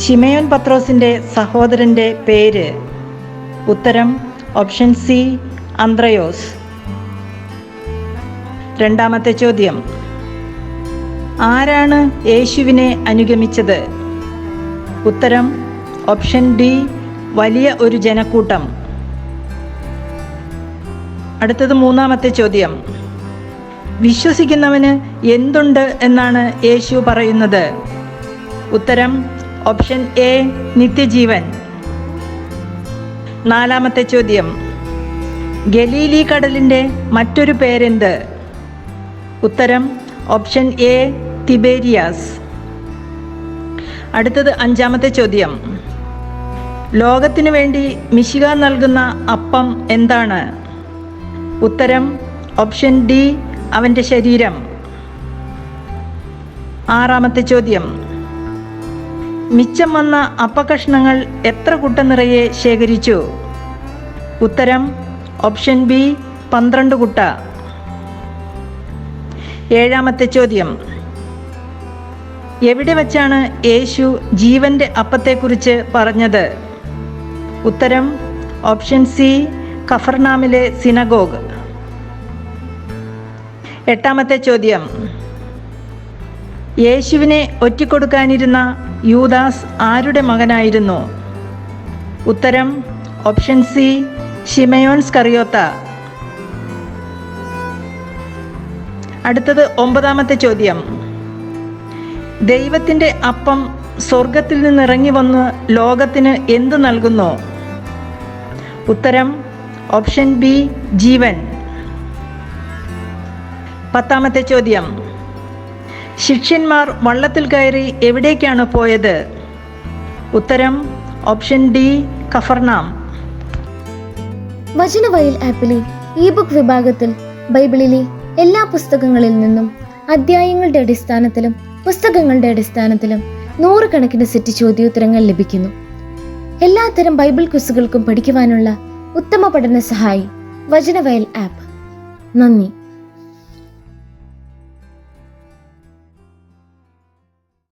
ഷിമയോൻ പത്രോസിന്റെ സഹോദരന്റെ പേര്. ഉത്തരം ഓപ്ഷൻ സി അന്ത്രയോസ്. രണ്ടാമത്തെ ചോദ്യം. ആരാണ് യേശുവിനെ അനുഗമിച്ചത്? ഉത്തരം ഓപ്ഷൻ ഡി വലിയ ഒരു ജനക്കൂട്ടം. അടുത്തത് മൂന്നാമത്തെ ചോദ്യം. വിശ്വസിക്കുന്നവന് എന്തുണ്ട് എന്നാണ് യേശു പറയുന്നത്? ഉത്തരം ഓപ്ഷൻ എ നിത്യജീവൻ. നാലാമത്തെ ചോദ്യം. ഗലീലി കടലിന്റെ മറ്റൊരു പേരെന്ത്? ഉത്തരം ഓപ്ഷൻ എ തിബേരിയാസ് അടുത്തത് അഞ്ചാമത്തെ ചോദ്യം. ലോകത്തിനു വേണ്ടി മിശിക നൽകുന്ന അപ്പം എന്താണ്? ഉത്തരം ഓപ്ഷൻ ഡി അവന്റെ ശരീരം. ആറാമത്തെ ചോദ്യം. മിച്ചം വന്ന അപ്പകഷ്ണങ്ങൾ എത്ര കുട്ട നിറയെ ശേഖരിച്ചു? ഉത്തരം ഓപ്ഷൻ ബി പന്ത്രണ്ട് കുട്ട. ഏഴാമത്തെ ചോദ്യം. എവിടെ വച്ചാണ് യേശു ജീവന്റെ അപ്പത്തെക്കുറിച്ച് പറഞ്ഞത്? ഉത്തരം ഓപ്ഷൻ സി കഫർനാമിലെ സിനഗോഗ്. എട്ടാമത്തെ ചോദ്യം. യേശുവിനെ ഒറ്റിക്കൊടുക്കാനിരുന്ന യൂദാസ് ആരുടെ മകനായിരുന്നു? ഉത്തരം ഓപ്ഷൻ സി ഷിമയോൻസ് കറിയോത്ത അടുത്തത് ഒമ്പതാമത്തെ ചോദ്യം. ദൈവത്തിന്റെ അപ്പം സ്വർഗത്തിൽ നിന്നിറങ്ങി വന്ന് ലോകത്തിന് എന്ത് നൽകുന്നു? ഉത്തരം ഓപ്ഷൻ ബി ജീവൻ. പത്താമത്തെ ചോദ്യം. ശിഷ്യന്മാർ വള്ളത്തിൽ കയറി എവിടേക്കാണ് പോയത്? ഉത്തരം ഓപ്ഷൻ ഡി കഫർനാം. വചനവയൽ ആപ്പിലെ ഇ ബുക്ക് വിഭാഗത്തിൽ ബൈബിളിലെ എല്ലാ പുസ്തകങ്ങളിൽ നിന്നും അധ്യായങ്ങളുടെ അടിസ്ഥാനത്തിലും പുസ്തകങ്ങളുടെ അടിസ്ഥാനത്തിലും നൂറുകണക്കിന് സെറ്റ് ചോദ്യോത്തരങ്ങൾ ലഭിക്കുന്നു. എല്ലാത്തരം ബൈബിൾ ക്വിസുകൾക്കും പഠിക്കുവാനുള്ള ഉത്തമ പഠന സഹായി വചനവയൽ ആപ്പ്. നന്ദി.